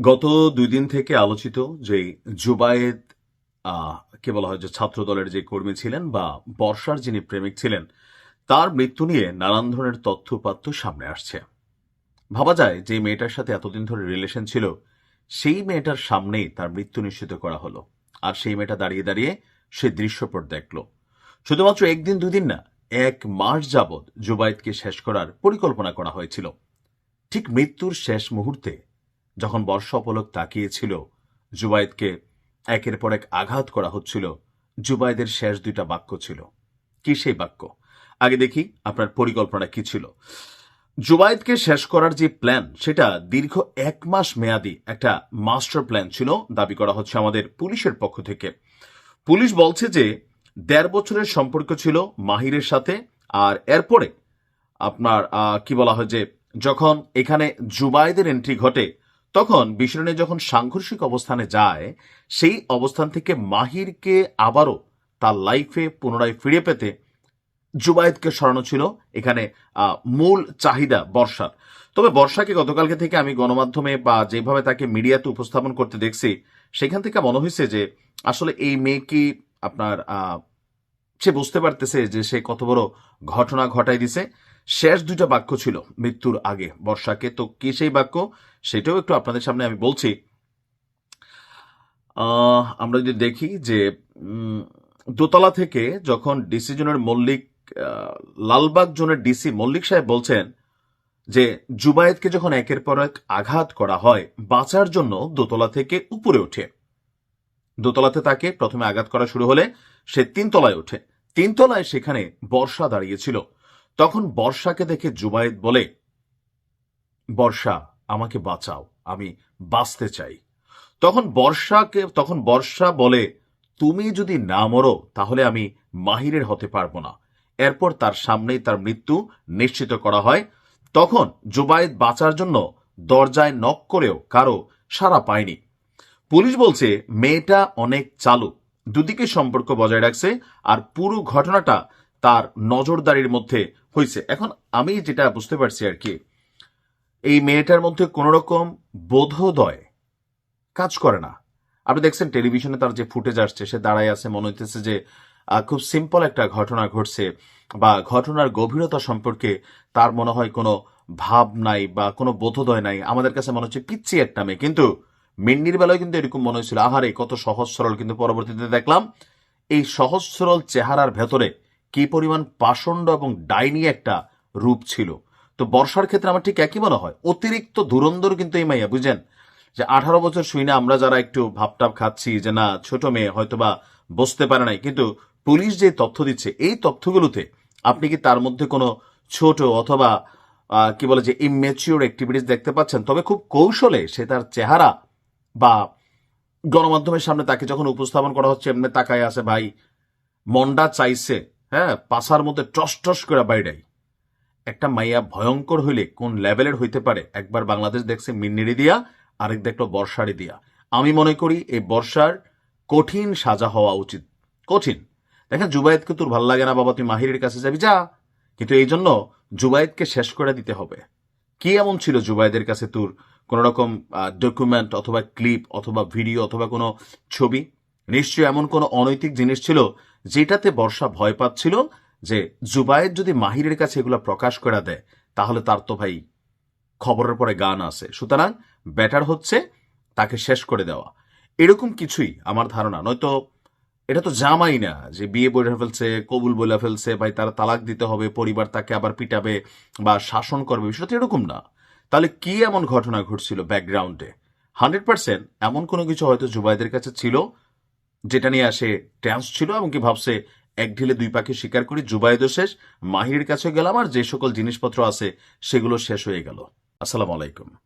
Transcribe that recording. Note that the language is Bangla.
গত দুই দিন থেকে আলোচিত যে জুবায়েদ কে বলা হয় যে ছাত্র দলের যে কর্মী ছিলেন বা বর্ষার যিনি প্রেমিক ছিলেন, তার মৃত্যু নিয়ে নানান ধরনের তথ্য উপাত্ত সামনে আসছে। ভাবা যায় যে মেয়েটার সাথে এতদিন ধরে রিলেশন ছিল, সেই মেয়েটার সামনেই তার মৃত্যু নিশ্চিত করা হলো। আর সেই মেয়েটা দাঁড়িয়ে দাঁড়িয়ে সে দৃশ্যপট দেখল। শুধুমাত্র একদিন, দুদিন না, এক মাস যাবৎ জুবায়েদকে শেষ করার পরিকল্পনা করা হয়েছিল। ঠিক মৃত্যুর শেষ মুহূর্তে যখন বর্ষা অপলক তাকিয়েছিল, জুবায়েদকে একের পর এক আঘাত করা হচ্ছিল, জুবায়েদের শেষ দুইটা বাক্য ছিল। কি সেই বাক্য? আগে দেখি আপনার পরিকল্পনা কি ছিল। জুবায়েদকে শেষ করার যে প্ল্যান, সেটা দীর্ঘ এক মাস মেয়াদি একটা মাস্টার প্ল্যান ছিল, দাবি করা হচ্ছে আমাদের পুলিশের পক্ষ থেকে। পুলিশ বলছে যে, দেড় বছরের সম্পর্ক ছিল মাহিরের সাথে, আর এরপরে আপনার কি বলা হয় যে, যখন এখানে জুবাইদের এন্ট্রি ঘটে তখন বিষয়টা যখন সাংঘর্ষিক অবস্থানে যায়, সেই অবস্থান থেকে মাহিরকে আবারও তার লাইফে পুনরায় ফিরে পেতে জুবায়েদকে সরানো ছিল এখানে মূল চাহিদা বর্ষার। তবে বর্ষাকে গতকালকে থেকে আমি গণমাধ্যমে বা যেভাবে তাকে মিডিয়াতে উপস্থাপন করতে দেখছি, সেখান থেকে মনে হয়েছে যে আসলে এই মেয়ে কি আপনার সে বুঝতে পারতেছে যে সে কত বড় ঘটনা ঘটাই দিছে। শেষ দুইটা বাক্য ছিল, মৃত্যুর আগে। বর্ষাকে তো কি সেই বাক্য? সেটাও একটু আপনাদের সামনে আমি বলছি। আমরা যদি দেখি যে দোতলা থেকে যখন ডিসি জোনের মল্লিক লালবাগ জোনের ডিসি মল্লিক সাহেব বলছেন যে, জুবায়েদকে যখন একের পর এক আঘাত করা হয়, বাঁচার জন্য দোতলা থেকে উপরে ওঠে। দোতলাতে তাকে প্রথমে আঘাত করা শুরু হলে সে তিনতলায় ওঠে। তিনতলায় সেখানে বর্ষা দাঁড়িয়েছিল। তখন বর্ষাকে দেখে জুবায়েদ বলে, বর্ষা, আমাকে বাঁচাও, আমি বাঁচতে চাই। তখন বর্ষাকে, তখন বর্ষা বলে, তুমি যদি না মরো, তাহলে আমি মাহিরের হতে পারব না। এরপর তার সামনেই তার মৃত্যু নিশ্চিত করা হয়। তখন জুবায়েদ বাঁচার জন্য দরজায় নক করেও কারও সাড়া পায়নি। পুলিশ বলছে, মেয়েটা অনেক চালু, দুদিকে সম্পর্ক বজায় রাখছে আর পুরো ঘটনাটা তার নজরদারির মধ্যে হয়েছে এখন আমি যেটা বুঝতে পারছি আর কি, এই মেয়েটার মধ্যে কোন রকম বোধোদয় কাজ করে না। আপনি দেখছেন টেলিভিশনে তার যে ফুটেজ আসছে, সে দাঁড়ায় আছে, মনে হইতেছে যে খুব সিম্পল একটা ঘটনা ঘটছে বা ঘটনার গভীরতা সম্পর্কে তার মনে হয় কোনো ভাব নাই বা কোনো বোধোদয় নাই। আমাদের কাছে মনে হচ্ছে পিচ্ছি একটা মেয়ে। কিন্তু মিন্নির বেলায় কিন্তু এরকম মনে হয়েছিল, আহারে, কত সহজ সরল। কিন্তু পরবর্তীতে দেখলাম, এই সহজ সরল চেহারার ভেতরে কি পরিমাণ পাষণ্ড এবং ডাইনি একটা রূপ ছিল। তো বর্ষার ক্ষেত্রে আমার ঠিক একই মনে হয়। অতিরিক্ত ধুরন্ধর কিন্তু এই মাইয়া বুঝেন যে আঠারো বছর শুই না, আমরা যারা একটু ভাবটাপ খাচ্ছি যে না, ছোট মেয়ে হয়তোবা বসতে পারে নাই। কিন্তু পুলিশ যে তথ্য দিচ্ছে, এই তথ্যগুলোতে আপনি কি তার মধ্যে কোনো ছোট অথবা কি বলে যে ইমেচিওর অ্যাক্টিভিটিস দেখতে পাচ্ছেন? তবে খুব কৌশলে সে তার চেহারা বা গণমাধ্যমের সামনে তাকে যখন উপস্থাপন করা হচ্ছে, এমনি তাকায় আছে, ভাই, মন্ডা চাইছে হ্যাঁ পাশার মধ্যে টস টস করে বাইরাই একটা মাইয়া ভয়ঙ্কর হইলে কোন লেভেলের হইতে পারে? একবার বাংলাদেশ দেখছে মিন্নিরি দিয়া, আরেক দেখল বর্ষারি দিয়া। আমি মনে করি এই বর্ষার কঠিন সাজা হওয়া উচিত। কঠিন। দেখেন, জুবায়েদকে তোর ভালো লাগে না বাবা, তুই মাহিরের কাছে যাবি, যা। কিন্তু এই জন্য জুবায়েদকে শেষ করে দিতে হবে। কি এমন ছিল জুবায়েদের কাছে তোর কোন রকম ডকুমেন্ট অথবা ক্লিপ অথবা ভিডিও অথবা কোনো ছবি? নিশ্চয়ই এমন কোনো অনৈতিক জিনিস ছিল যেটাতে বর্ষা ভয় পাচ্ছিল যে জুবায়েদ যদি মাহিরের কাছে এগুলো প্রকাশ করে দেয়, তাহলে তার তো ভাই খবরের পরে গান আছে। সুতরাং বেটার হচ্ছে তাকে শেষ করে দেওয়া। এরকম কিছুই আমার ধারণা। নয়তো এটা তো জামাই না যে বিয়ে বলে ফেলছে, কবুল বলে ফেলছে, ভাই তার তালাক দিতে হবে, পরিবার তাকে আবার পিটাবে বা শাসন করবে, বিষয়টা তো এরকম না। তাহলে কি এমন ঘটনা ঘটছিল ব্যাকগ্রাউন্ডে হান্ড্রেড পার্সেন্ট এমন কোনো কিছু হয়তো জুবাইদের কাছে ছিল যেটা নিয়ে আসে ট্যান্স ছিল এবং কি ভাবছে, এক ঢিলে দুই পাখি শিকার করি, জুবাইদও শেষ, মাহির কাছে গেলাম আর যে সকল জিনিসপত্র আছে সেগুলো শেষ হয়ে গেল। আসসালাম আলাইকুম।